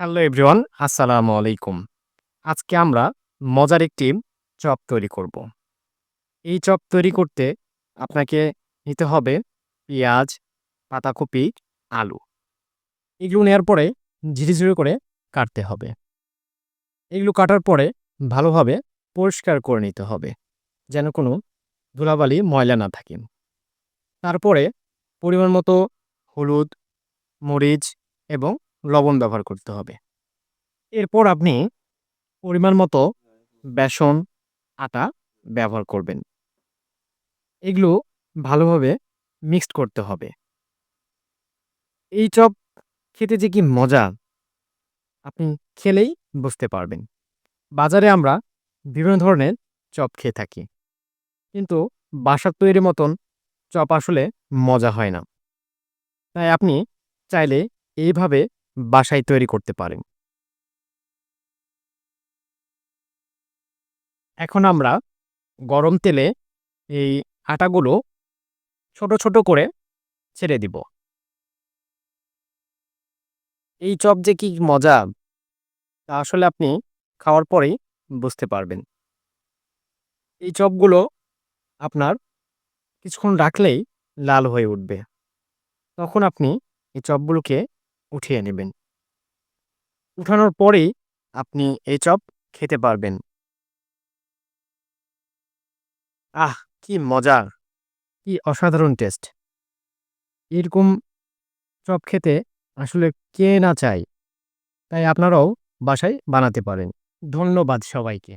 Hello everyone, আসসালামু আলাইকুম। আজকে আমরা মজার একটি চপ তৈরি করব। এই চপ তৈরি করতে আপনাকে নিতে হবে পেঁয়াজ পাতাকপি আলু। এগুলো নেওয়ার পরে ঝিরি ঝিরি করে কাটতে হবে। এগুলো কাটার পরে ভালোভাবে পরিষ্কার করে নিতে হবে, যেন কোনো ধুলাবালি, ময়লা না থাকে। তারপরে পরিমাণ মতো হলুদ, মরিচ এবং লবণ ব্যবহার করতে হবে। এরপর আপনি পরিমাণ মতো বেসন, আটা ব্যবহার করবেন। এগুলো ভালোভাবে মিক্সড করতে হবে। এই চপ খেতে যে কি মজা, আপনি খেলেই বুঝতে পারবেন। বাজারে আমরা বিভিন্ন ধরনের চপ খেয়ে থাকি। কিন্তু বাসার তৈরি মতন চপ আসলে মজা হয় না। তাই আপনি চাইলে এইভাবে বাসায় তৈরি করতে পারেন। এখন আমরা গরম তেলে এই আটাগুলো ছোট ছোট করে ছেড়ে দিব। এই চপ যে কি মজা, তা আসলে আপনি খাওয়ার পরেই বুঝতে পারবেন। এই চপগুলো আপনার কিছুক্ষণ রাখলেই লাল হয়ে উঠবে। তখন আপনি এই চপগুলোকে উঠিয়ে নেবেন। উঠানোর পরেই আপনি এই চপ খেতে পারবেন। আহ, কি মজা! কি অসাধারণ টেস্ট! এরকম চপ খেতে আসলে কে না চায়? তাই আপনারাও বাসায় বানাতে পারেন। ধন্যবাদ সবাইকে।